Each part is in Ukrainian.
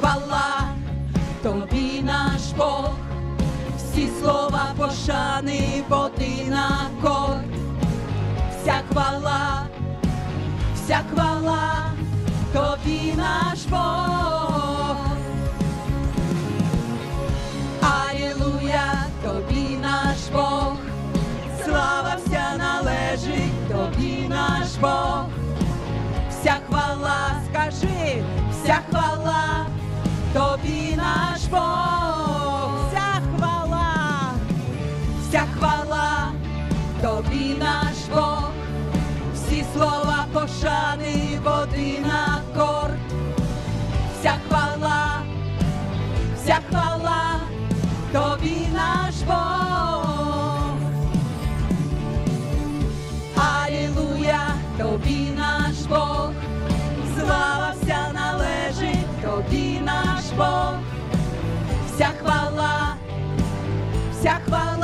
хвала, тобі наш Бог, всі слова пошани в один акорд. Вся хвала, вся хвала, тобі наш Бог. Алілуя, тобі наш Бог, слава вся належить тобі наш Бог. Вся хвала, скажи, тобі наш Бог, вся хвала, вся хвала, тобі наш Бог, всі слова пошани в один акорд. Вся хвала, вся хвала, тобі наш Бог. Алілуя, тобі вся хвала,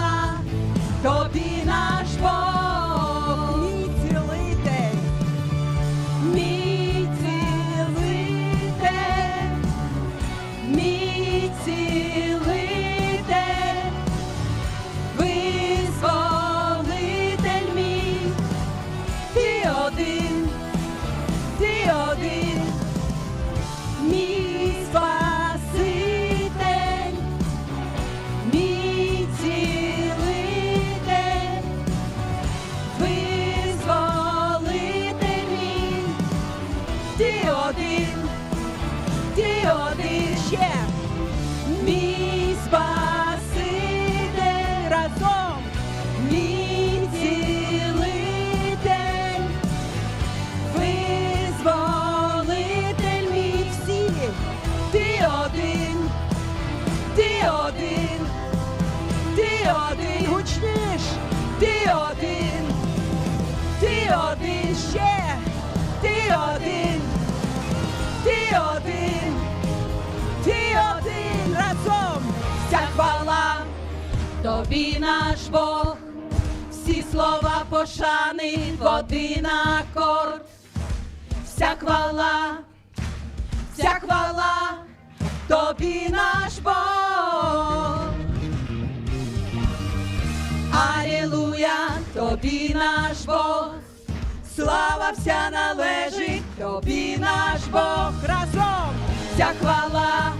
тобі наш Бог разом, вся хвала,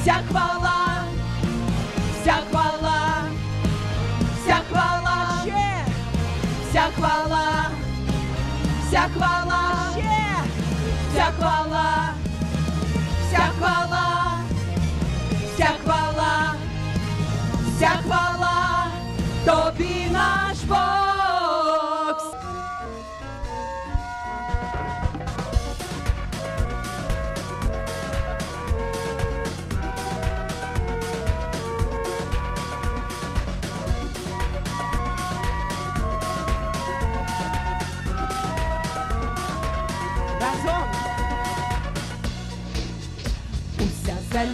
вся хвала, вся хвала, вся хвала. Вся хвала, вся хвала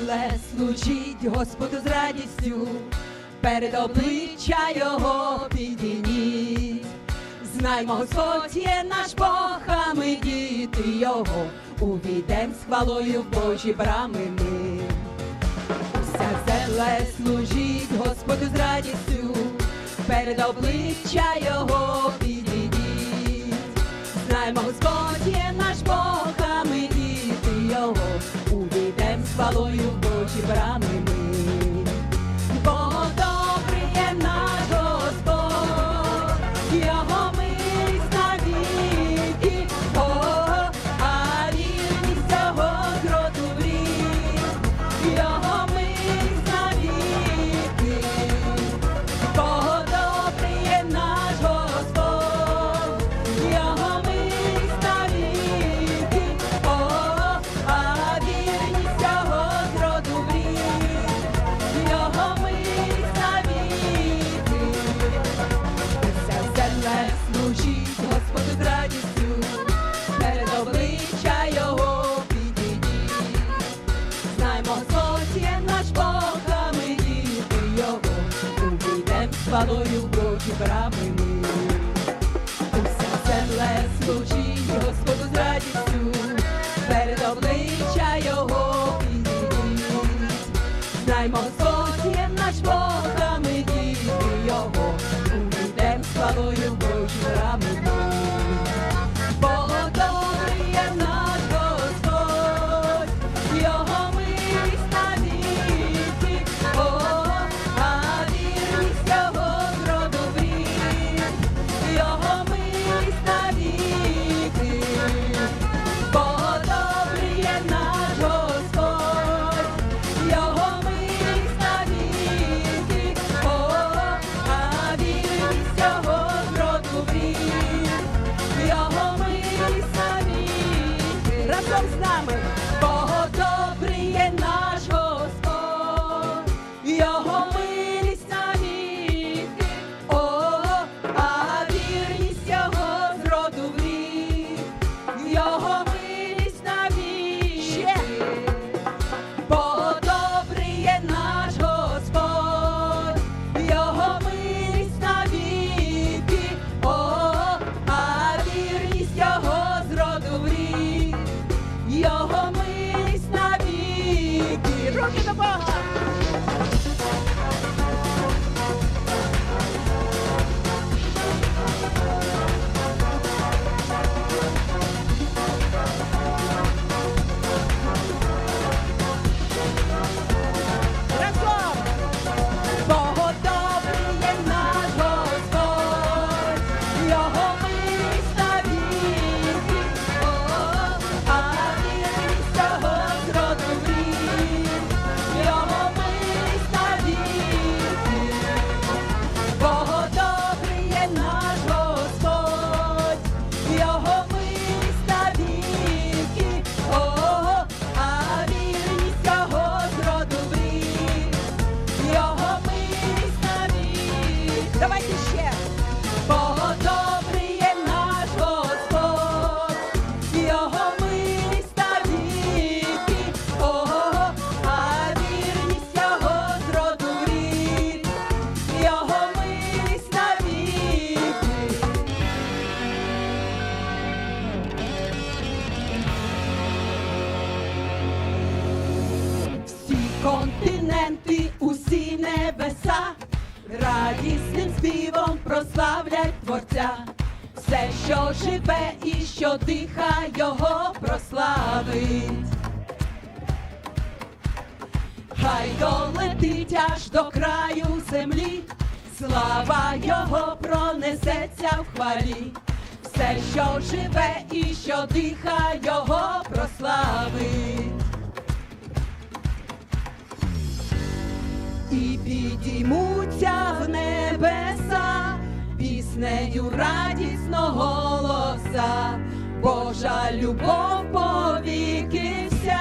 Уся земля Господу з радістю, перед обличчя Його підійміть. Знаймо, Господь є наш Бог, а ми діти Його, увійдем з хвалою в Божі брами ми. Уся земля служить Господу з радістю, перед обличчя Його підійдіть. Знаємо, Господь є наш Бог, а ми діти Його, увійдем з хвалою в Божі брами в Божі піснею радісного голоса, Божа любов повіки вся.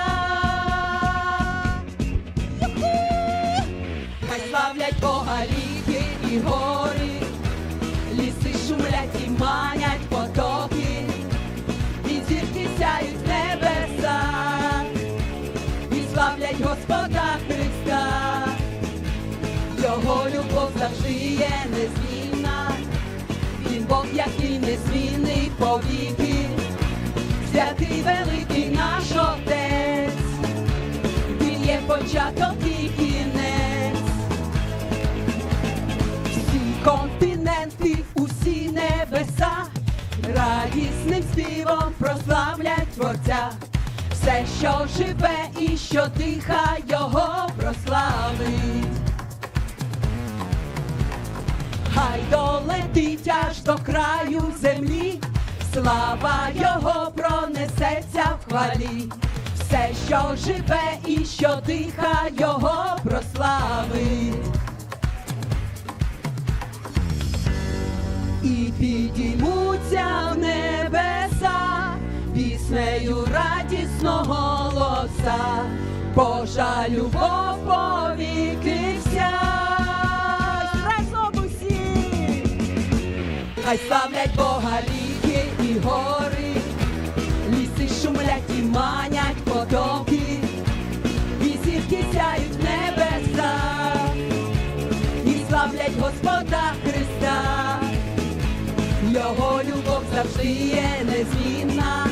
Хай славлять Бога ріки і гори, повіки, святий великий наш Отець, він є початок і кінець, всі континенти, усі небеса, радісним співом прославлять Творця. Все, що живе і що диха, його прославить. Хай долетить аж до краю землі, слава його пронесеться в хвалі. Все, що живе і що диха, його прославить. І підіймуться в небеса піснею радісного голоса, Божа любов повіки вся. Разом усі! Хай славлять Бога гори, ліси шумлять і манять потоки, і зірки сяють в небеса, і славлять Господа Христа, Його любов завжди є незмінна,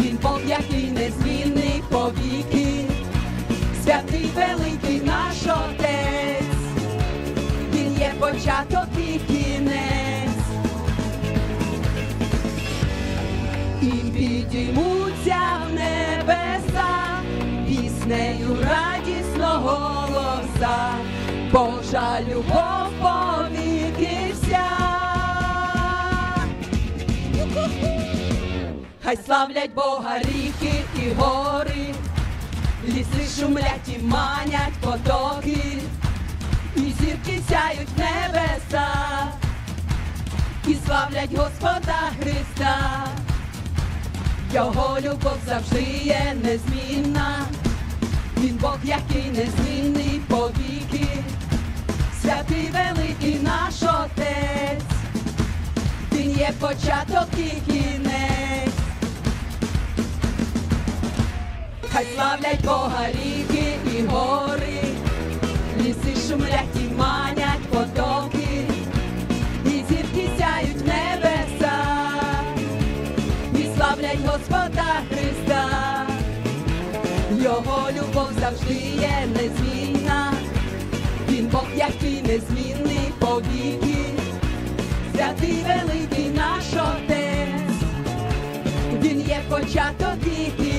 Він Бог, який незмінний повіки, святий великий наш Отець, Він є початок і підіймуться в небеса, піснею радісного голоса, Божа любов повіки вся. Хай славлять Бога ріки і гори, ліси шумлять і манять потоки, і зірки сяють в небеса, і славлять Господа Христа. Його любов завжди є незмінна, він Бог, який незмінний повіки, святий великий наш Отець, він є початок і кінець. Хай славлять Бога ріки і гори, ліси шумлять і манять потоки, є незмінна, він Бог, який незмінний повіки, святий великий наш Отець, він є початок і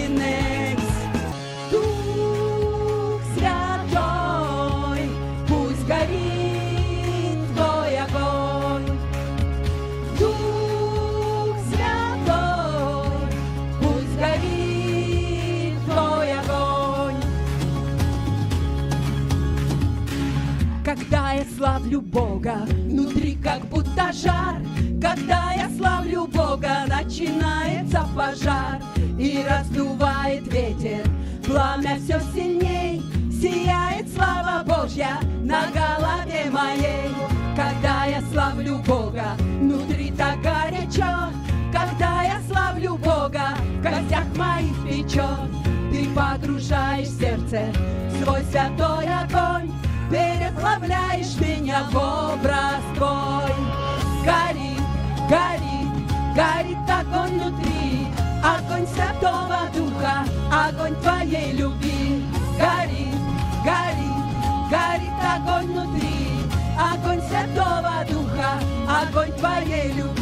славлю Бога, внутри как будто жар. Когда я славлю Бога, начинается пожар. И раздувает ветер, пламя все сильней. Сияет слава Божья на голове моей. Когда я славлю Бога, внутри так горячо. Когда я славлю Бога, в костях моих печет Ты погружаешь в сердце свой святой огонь Переплавляешь меня в образ твой. Горит, горит, горит огонь внутри. Огонь Святого Духа, огонь Твоей любви. Горит, горит, горит огонь внутри. Огонь Святого Духа, огонь Твоей любви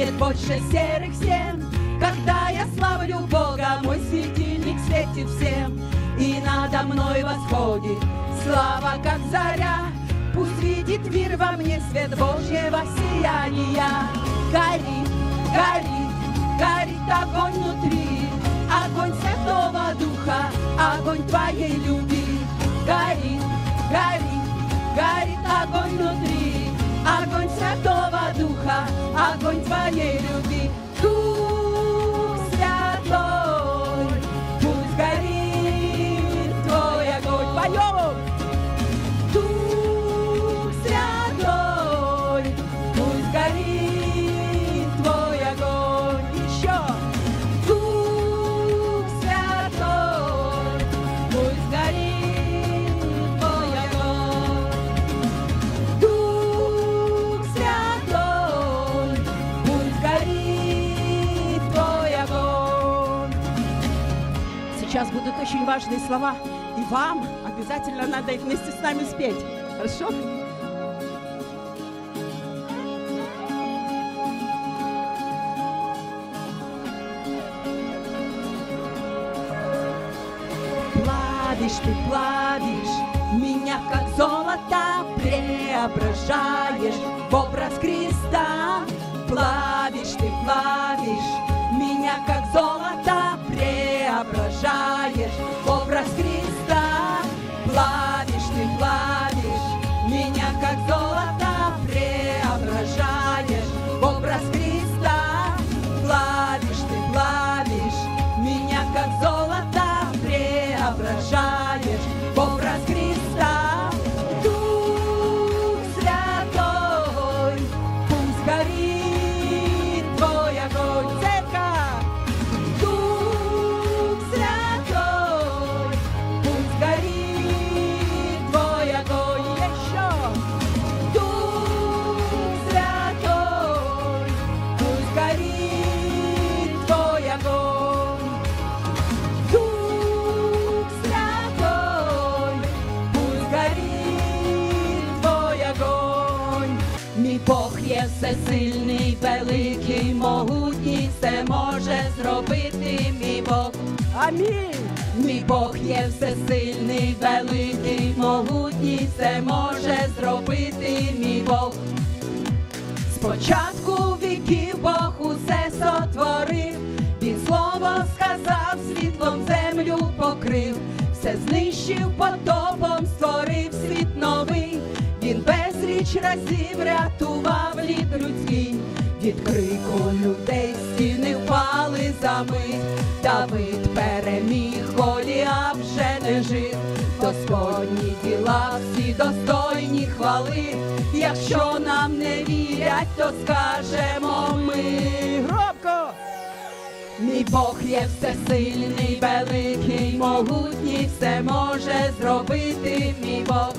нет больше серых стен. Когда я славлю Бога, мой светильник светит всем. И надо мной восходит слава, как заря. Пусть видит мир во мне свет Божьего сияния. Горит, горит, горит огонь внутри, огонь Святого Духа, огонь Твоей любви. Горит, горит, горит огонь внутри, Святого Духа, огонь очень важные слова, и вам обязательно надо их вместе с нами спеть. Хорошо? Плавишь ты, плавишь меня, как золото преображаешь в образ Христа. Плавишь ты, плавишь від крику людей стіни впали за мить, Давид переміг, Голіаф вже не жив, Господні діла всі достойні хвали, якщо нам не вірять, то скажемо ми. Громко. Мій Бог є всесильний, великий, могутній, все може зробити мій Бог.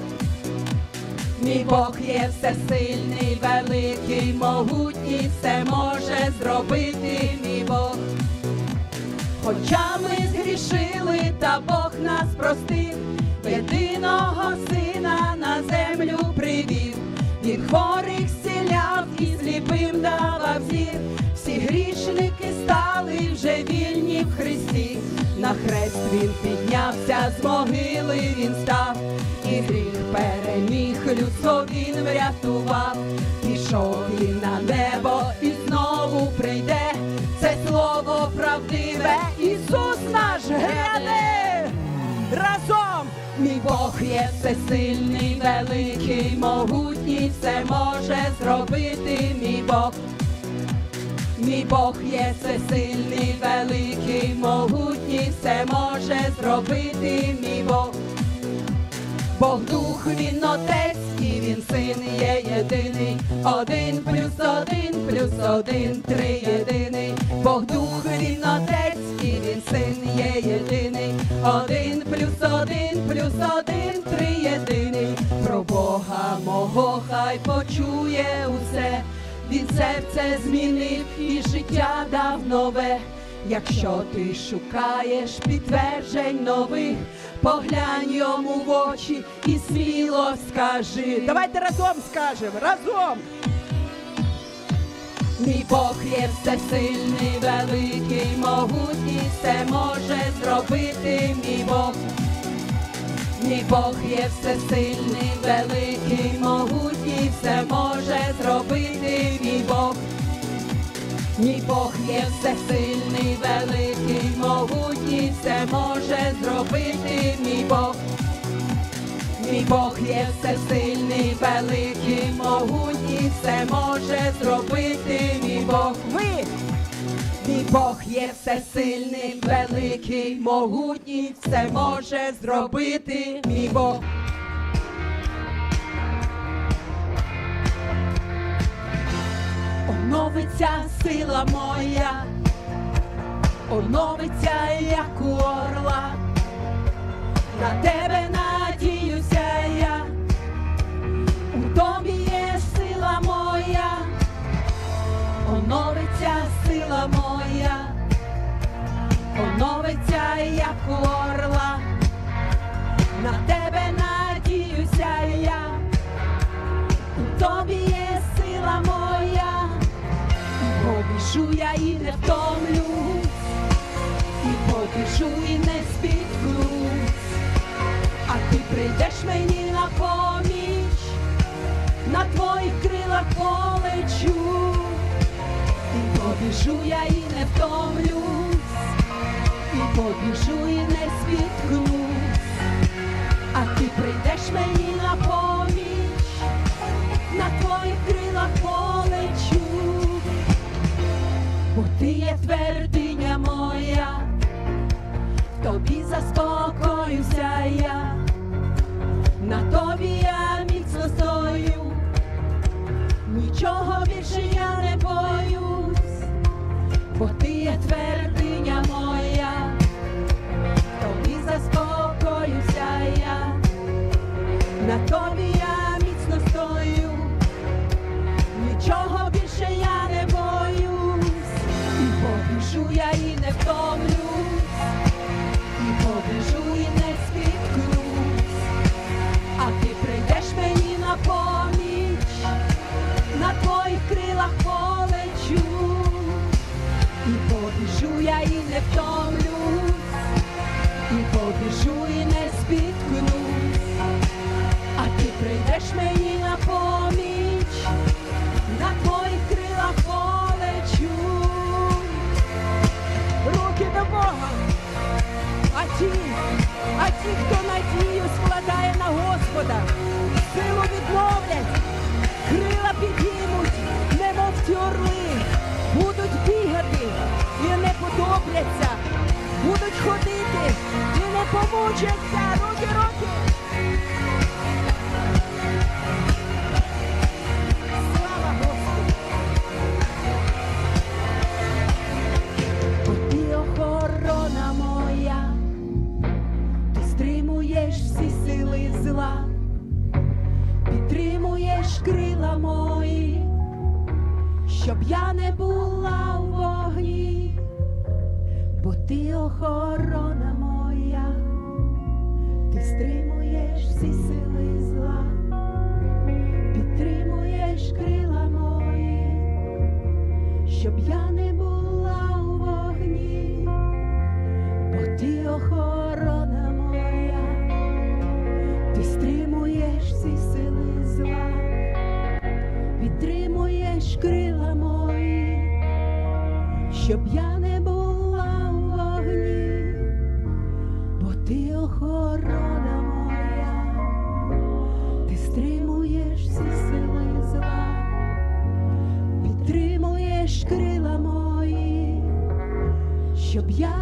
Мій Бог є всесильний, великий, могутній, все може зробити мій Бог. Хоча ми згрішили, та Бог нас простив, єдиного сина на землю привів. від хворих зціляв і сліпим давав зір. Всі грішники стали вже вільні в Христі. На хрест він піднявся, з могили він став, і гріх переміг, людство він врятував. Пішов він на небо і знову прийде. Це слово правдиве, Ісус наш гряде. Разом. Мій Бог є всесильний, великий, могутній, все може зробити мій Бог. Мій Бог є всесильний, великий, могутній, все може зробити мій Бог. Бог дух він отець і він син є єдиний. Один плюс один, плюс один, три єдиний. Бог дух він отець і він син є єдиний. Один плюс один, плюс один, три єдиний. Про Бога мого хай почує усе. Він серце змінив і життя дав нове. Якщо ти шукаєш підтверджень нових, поглянь йому в очі і сміло скажи. Давайте разом скажемо. Разом. Мій Бог є всесильний, великий, могутній, все може зробити мій Бог. Мій Бог є всесильний, великий, могутній, все може зробити мій Бог. Мій Бог є всесильний, великий, могутній, все може зробити мій Бог. Мій Бог є всесильний, великий, могутній, все може зробити мій Бог. Ви. Мій Бог є всесильний, великий, могутній, все може зробити мій Бог. Оновиться сила моя, оновиться, як у орла, на тебе надіюся моя, оновиться, як орла, на тебе надіюся я, у тобі є сила моя, побіжу я і не втомлюсь, і побіжу і не спіткнусь, а ти прийдеш мені на поміч, на твоїх крилах полечу, побіжу я і не втомлюсь, і побіжу і не спіткнусь, а ти прийдеш мені на поміч, на твоїх крилах полечу, бо ти є твердиня моя, тобі заспокоюся я, на тобі я міцно стою, нічого більше я на тобі я міцно стою, нічого більше я не боюсь, побіжу я і не втомлюсь, і побіжу і не спіткнусь, а ти прийдеш мені на поміч, на твоїх крилах полечу, і побіжу я і не втомлюсь, і побіжу. Прийдеш мені на поміч, на твоїх крилах полечу. Руки до Бога. А ті, а ті, хто надію складає на Господа, силу відновлять, крила підіймуть, немов ті орли, будуть бігати і не потопляться, будуть ходити і не помучаться. Руки, руки. Крила мої, щоб я не була у вогні, бо ти охорона моя, ти стримуєш всі сили зла, підтримуєш крила мої щоб я щоб я не була у вогні, бо ти охорона моя, ти стримуєш всі сили зла підтримуєш крила мої, щоб я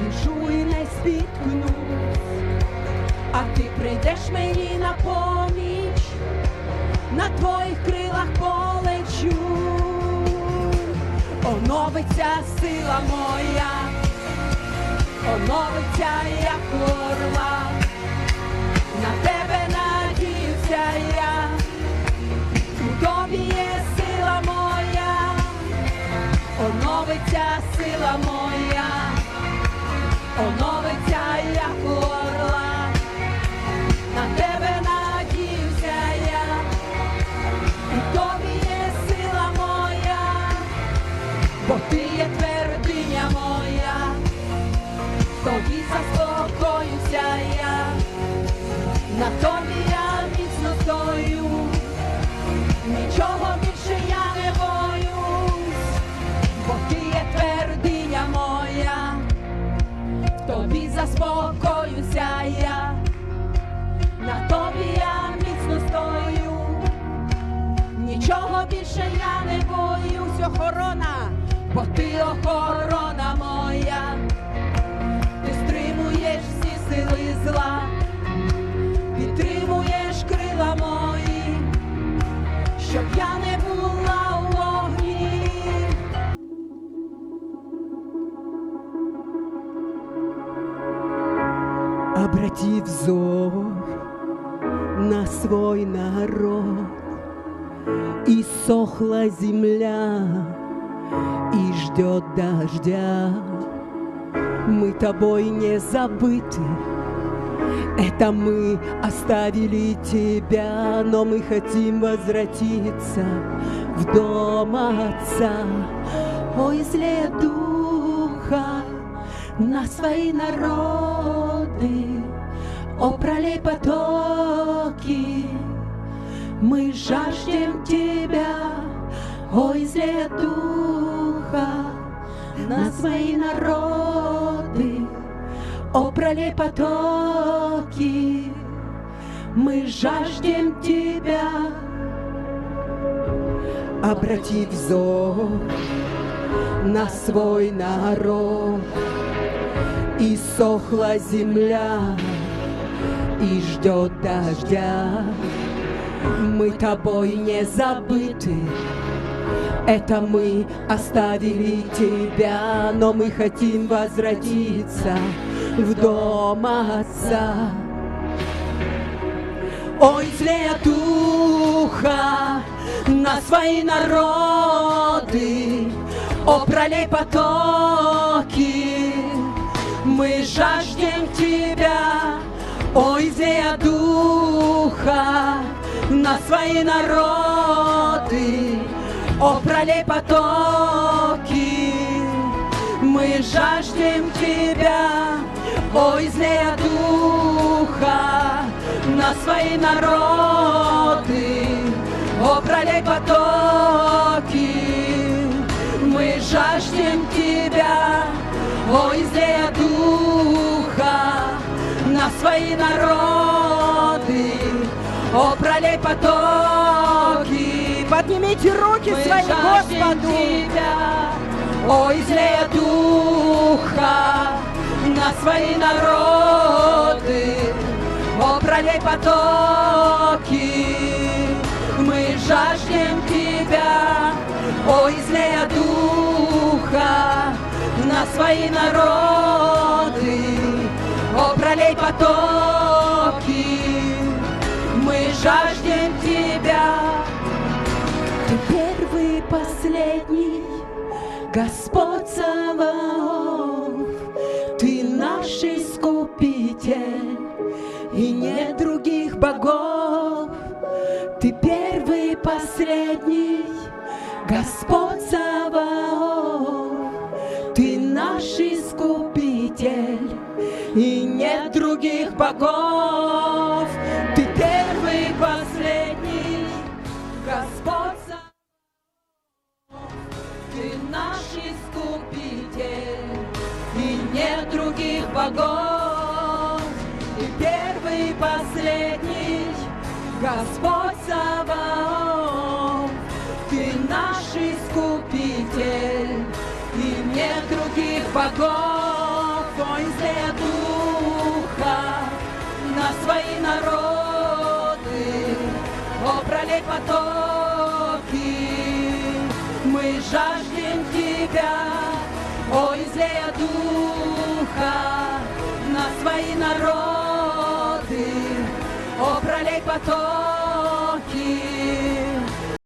і побіжу і не спіткнусь, а ти прийдеш мені на поміч, на твоїх крилах полечу, оновиться сила моя, оновиться як орла, на тебе надіюся я, у тобі є сила моя, оновиться сила моя, оновиться як орла, на тебе надіюся я, і тобі є сила моя, бо ти є твердиня моя, тобі заспокоюся я, бо ти охорона моя, ти стримуєш всі сили зла, підтримуєш крила мої. Щоб я не була у вогні. Обрати взор на свой народ, И сохла земля, и ждет дождя. Мы тобой не забыты, это мы оставили тебя, но мы хотим возвратиться в дом Отца. Ой, зле духа на свои народы, о, пролей потоки, мы жаждем Тебя, ой, зле духа на свои народы, О, пролей потоки, мы жаждем Тебя. Обрати взор на свой народ, и сохла земля, и ждет дождя. Мы тобой не забыты, это мы оставили тебя, но мы хотим возвратиться в дом Отца. Ой, злея духа на свои народы, О, пролей потоки, мы жаждем Тебя. Ой, злея духа на свои народы, О, пролей потоки, мы жаждем Тебя. Ой, злея духа на свои народы, О, пролей потоки, мы жаждем Тебя. Ой, злея духа на свои народы, О, пролей потоки. Поднимите руки Мы свои Господу. Тебя. Ой, злея духа на свои народы, О, пролей потоки, мы жаждем Тебя. Ой, злея духа на свои народы, О, пролей потоки, мы жаждем Тебя. Последний, Господь Саваоф, Ты наш Искупитель, и нет других богов. Ты первый, последний, Господь Саваоф, Ты наш Искупитель, и нет других богов. других богов. Ой, зле духа на свои народы, о, пролей потоки, мы жаждем Тебя, ой, злея духа на свои народы, о, пролей потоки,